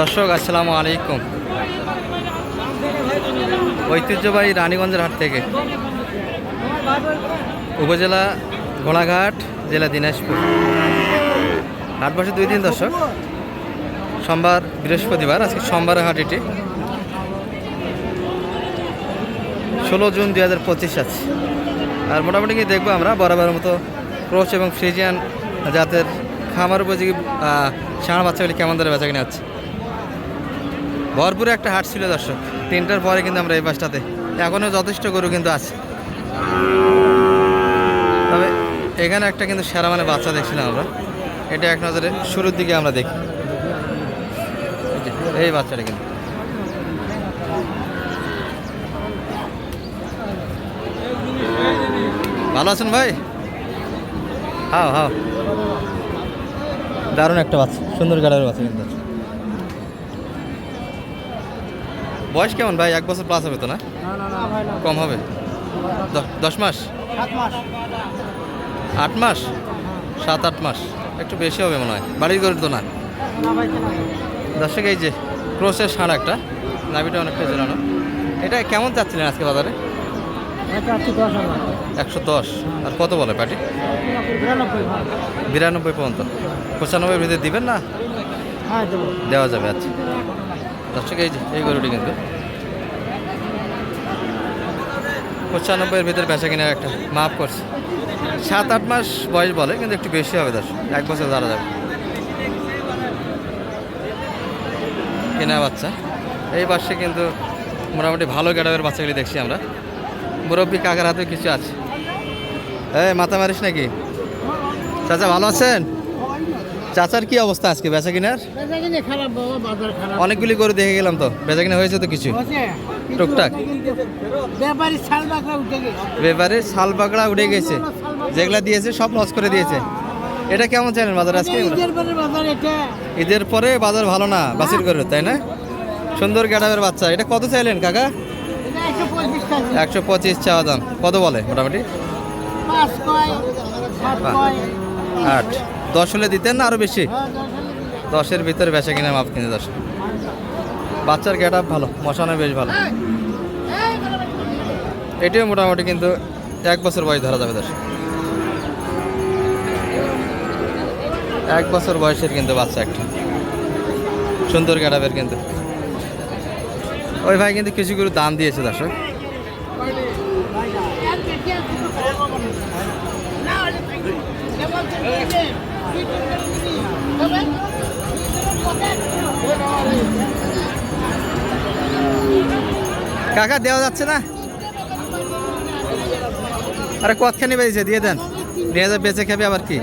দর্শক, আসসালামু আলাইকুম। ঐতিহ্যবাহী রানীগঞ্জের হাট থেকে উপজেলা ঘোড়াঘাট, জেলা দিনাজপুর। হাট বসে দুই দিন দর্শক। সোমবার, বৃহস্পতিবার, আজকে সোমবার হাট এটি। ষোলো জুন দুই হাজার পঁচিশ আছে আর মোটামুটি দেখব আমরা, বরাবরের মতো ক্রোচ এবং ফ্রিজিয়ান জাতের খামার উপযোগী ষাঁড় বাচ্চাগুলি কেমন ধরে বেচা কিনে হচ্ছে। ভরপুরে একটা হাট ছিল দর্শক। তিনটার পরে কিন্তু আমরা এই বাসটাতে এখনও যথেষ্ট গরু কিন্তু আছে। তবে এখানে একটা কিন্তু সেরা মানে বাচ্চা দেখছিলাম আমরা। এটা এক নজরে শুরুর দিকে আমরা দেখি। এই বাচ্চাটা কিন্তু। ভালো আছেন ভাই? হাও হাও। দারুণ একটা বাচ্চা, সুন্দর গাড়ার বাচ্চা কিন্তু। বয়স কেমন ভাই? এক বছর প্লাস হবে তো না? কম হবে? দশ মাস? আট মাস? সাত আট মাস। একটু বেশি হবে মনে হয়। বাড়ির গরু তো না? দর্শক এই যে ক্রোসের ষাঁড় একটা নাভিটা অনেকটা জোরানো এটা কেমন চাচ্ছিলেন আজকে বাজারে? একশো দশ আর কত বলে পাটি? বিরানব্বই পর্যন্ত। পঁচানব্বই ভিতরে দিবেন না? দেওয়া যাবে আচ্ছা। দর্শক, এই এই গরুটি কিন্তু পঁচানব্বইয়ের ভিতরে বেচা কিনা একটা মাপ করছে। সাত, আট মাস বয়স বলে, কিন্তু একটু বেশি হবে দর্শক, এক বছর ধরা যাবে। কেনা বাচ্চা। এই পাশে কিন্তু মোটামুটি ভালো গ্যাডাবের বাচ্চাগুলি দেখছি আমরা। মুরব্বী কাকার হাতে কিছু আছে। এই, মাথা মারিস নাকি? চাচা, ভালো আছেন? চাচার কি অবস্থা আজকে? বেচা কিনার? অনেকগুলি গরু দেখে গেলাম তো। বেচা কিনা হয়েছে তো কিছু? টুকটাক। ব্যাপারী শাল বাগড়া উঠে গেছে। যেগুলা দিয়েছে সব লস করে দিয়েছে। এটা কেমন চাইলেন বাজার আজকে? ঈদের পরে বাজার ঈদের পরে বাজার ভালো না বাসির করে তাই না? সুন্দর গ্যাডাবের বাচ্চা। এটা কত চাইলেন কাকা? একশো পঁচিশ চাওয়া দাম। কত বলে মোটামুটি? আট। দশ হলে দিতেন না আরও বেশি হ্যাঁ, দশের ভিতরে বেচা কিনে মাপ কিনে দশ বাচ্চার গেট আপ ভালো মশানো বেশ ভালো এটিও মোটামুটি কিন্তু এক বছর বয়স ধরা যাবে দশ এক বছর বয়সের কিন্তু বাচ্চা একটা সুন্দর গেটাবের কিন্তু ওই ভাই কিন্তু কিছু করে দাম দিয়েছে দর্শক কাকা, দেওয়া যাচ্ছে না? আরে, কতখানি বেজেছে? দিয়ে দেন। নিয়ে হাজার বেঁচে খাবে আবার কি?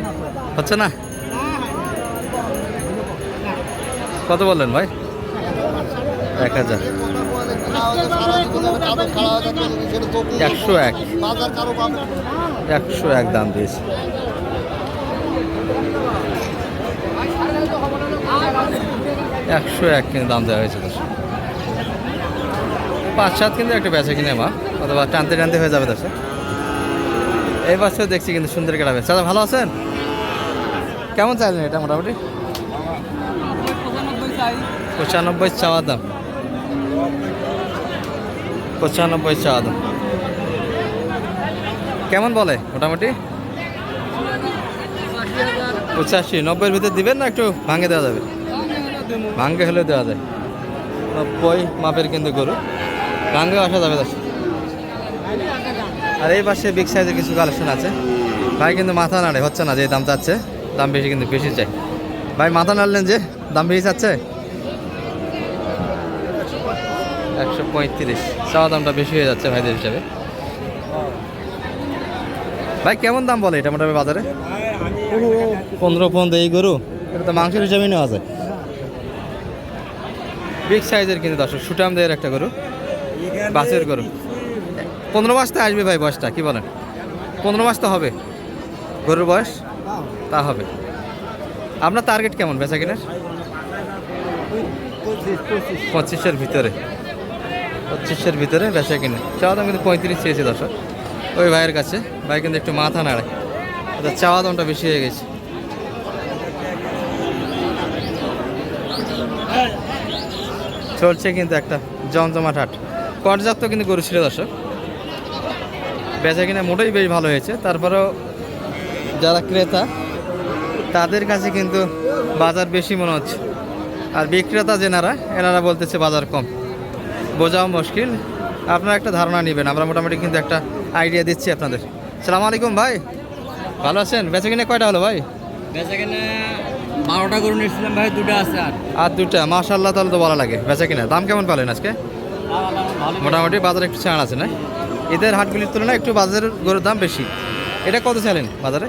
হচ্ছে না? কত বললেন ভাই? এক হাজার। একশো এক। একশো এক দাম দিয়েছে। একশো এক কিন্তু দাম দেওয়া হয়েছে দশ পাঁচ সাত কিন্তু একটা বেচা কিনে মা, অথবা টানতে টানতে হয়ে যাবে দশ এই বছর দেখছি কিন্তু সুন্দর কেটাবে চাচা, ভালো আছেন? কেমন চাইলেন এটা মোটামুটি? পঁচানব্বই চাওয়া দাম। পঁচানব্বই চাওয়া দাম। কেমন বলে মোটামুটি? পঁচাশি, নব্বইয়ের ভিতরে দিবেন না একটু ভাঙে দেওয়া যাবে? ভাঙ্গে হলে দেওয়া যায়। নব্বই মাপের কিন্তু গরু। ভাঙ্গে আসা যাবে আর এই পাশে বিগ সাইজের কিছু কালেকশন আছে। ভাই কিন্তু মাথা নাড়ে, হচ্ছে না যে দাম চাচ্ছে, দাম বেশি কিন্তু বেশি চাই। ভাই মাথা নাড়লেন যে, দাম বেশি চাচ্ছে? একশো পঁয়ত্রিশ। চাওয়া দামটা বেশি হয়ে যাচ্ছে ভাইদের হিসাবে। ভাই কেমন দাম বলে এটা মোটামুটি বাজারে? পনেরো পনেরো এই গরু। এটা তো মাংসের হিসাবে নেওয়া যায়। বিগ সাইজের কিন্তু দর্শক সুটাম দেয়ের একটা গরু বাসের গরু। পনেরো মাস তো আসবে ভাই বয়সটা, কি বলেন? পনেরো মাস তো হবে। গরুর বয়স, তা হবে। আপনার টার্গেট কেমন বেচা কিনার? পঁচিশের ভিতরে। পঁচিশের ভিতরে বেচা কিনে। চাওয়া দাম কিন্তু পঁয়ত্রিশ চেয়েছে দর্শক। ওই ভাইয়ের কাছে, ভাই কিন্তু একটু মাথা নাড়ে। আচ্ছা চাওয়া দামটা বেশি হয়ে গেছে। চলছে কিন্তু একটা জমজমাট হাট। পর্যাপ্ত কিন্তু গরু ছিল দর্শক। বেচা কিনা মোটেই বেশ ভালো হয়েছে। তারপরেও যারা ক্রেতা, তাদের কাছে কিন্তু বাজার বেশি মনে হচ্ছে। আর বিক্রেতা যেনারা, এনারা বলতেছে বাজার কম। বোঝাও মুশকিল। আপনারা একটা ধারণা নেবেন। আমরা মোটামুটি কিন্তু একটা আইডিয়া দিচ্ছি আপনাদের। সালাম আলাইকুম ভাই। ভালো আছেন? বেচা কিনে কয়টা হলো ভাই? বেচা কেনা বারোটা গরু নিয়েছিলাম ভাই, দুটো আছে আর। আর দুটা মাশাল্লাহ তাহলে তো বলা লাগে। বেচা কিনা? দাম কেমন পেলেন আজকে? মোটামুটি বাজারে একটু ছাড় আছে না? ঈদের হাটগুলির তুলনায় একটু বাজারের গরুর দাম বেশি। এটা কত চাইলেন বাজারে?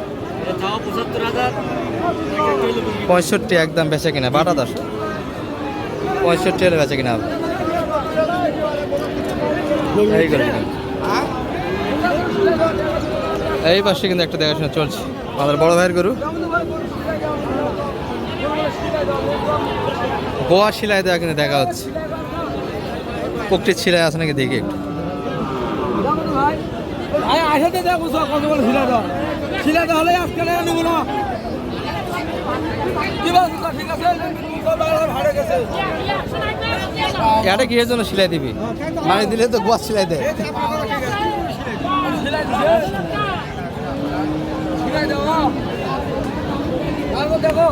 পঁয়ষট্টি, একদম বেচা কিনা। বাটা দশ। পঁয়ষট্টি হলে বেচা কিনা। এই পাশে কিন্তু একটা দেখাশোনা চলছে। আমাদের বড় ভাইয়ের গরু। গোয়া শিলায় দেওয়া কিন্তু দেখা হচ্ছে পোকটির ছিলায় আছে নাকি দেখি একটু তো তো কি এটা কিসের জন্য সিলাই দিবি মানে দিলে তো গোয়া সিলাই দেয় দেখো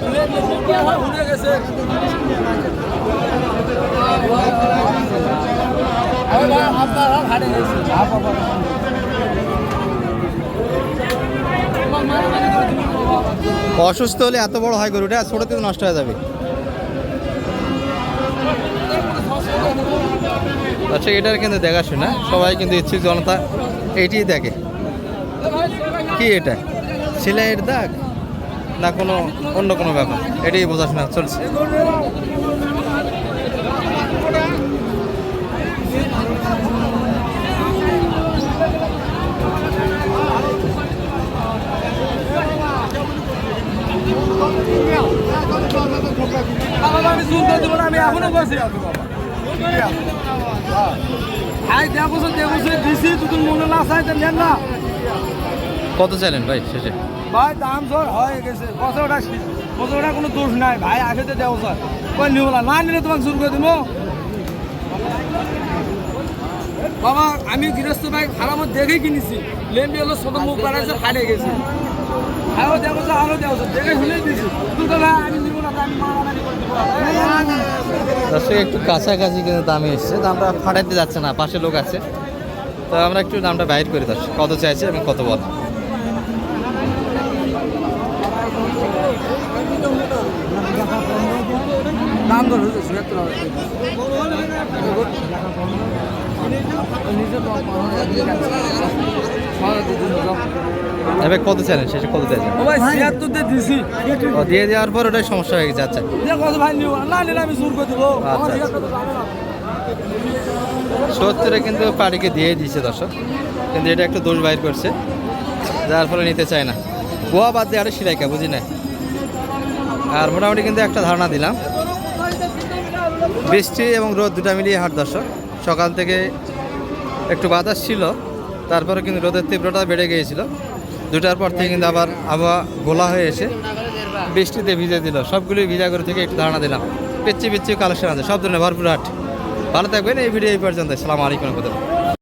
ঘুরে গেছে অসুস্থ হলে এত বড় হয় গরুটা ছোটোতে নষ্ট হয়ে যাবে। আচ্ছা এটার কিন্তু দেখাশোনা, সবাই কিন্তু ইচ্ছুক জনতা এইটি দেখে। কি এটা? সেলাইয়ের দাগ? না কোনো অন্য কোনো ব্যাপার? এটাই বোঝাশোনা চলছে। আমি এখনও বসে ভাই দেখো দেখো দিছি তুই মনে না চাই নেন না। কত চাইলেন ভাই শেষে? ভাই দাম সর হয়ে গেছে। বছরটা বছরটা কোনো দোষ নাই। ভাই আগে তো দেবো স্যার কই নিব না না নিলে তোমাকে শুরু করে দেবো বাবা আমি গৃহস্থ ভাই খারাপ দেখেই কিনেছি। লেম্বি হলো ছোট মুখ বাড়াইছে ফাটে গেছে। আরও দেবো স্যার আরও দেবো স্যার দেখে শুনে দিছি। তুই তো ভাই আমি নিব না আমি মারামারি করে দেবো দর্শক একটু কাছাকাছি কিন্তু দামে এসছে। দামটা ফাটাইতে যাচ্ছে না পাশে লোক আছে। তো আমরা একটু দামটা বাইর করি দর্শক কত চাইছে এবং কত বল? ছিয়াত্তর এবার কত চাইলেন? শেষে কত চাইছেন ও দিয়ে দিছি। ও দিয়ে দেওয়ার পর ওটাই সমস্যা হয়ে গেছে আচ্ছা। আচ্ছা, না। সত্তরে কিন্তু পাড়িকে দিয়ে দিয়েছে দর্শক। কিন্তু এটা একটা দোষ বাইর করছে। যার ফলে নিতে চায় না। গোয়া বাদ দিয়ে আরে সিলাইকা বুঝি না আর মোটামুটি কিন্তু একটা ধারণা দিলাম। বৃষ্টি এবং রোদ দুটা মিলিয়ে হাট দর্শক। সকাল থেকে একটু বাতাস ছিল, তারপরে কিন্তু রোদের তীব্রতা বেড়ে গিয়েছিল। দুটার পর থেকে কিন্তু আবার আবহাওয়া গোলা হয়ে এসে বৃষ্টিতে ভিজে দিল। সবগুলি ভিজা করে থেকে একটু ধারণা দিলাম। পিচ্ছি পিচ্ছি কালেকশন আছে, সব ধরনের ভরপুর হাট। ভালো থাকবেন, এই ভিডিও এই পর্যন্ত। সালাম আলাইকুম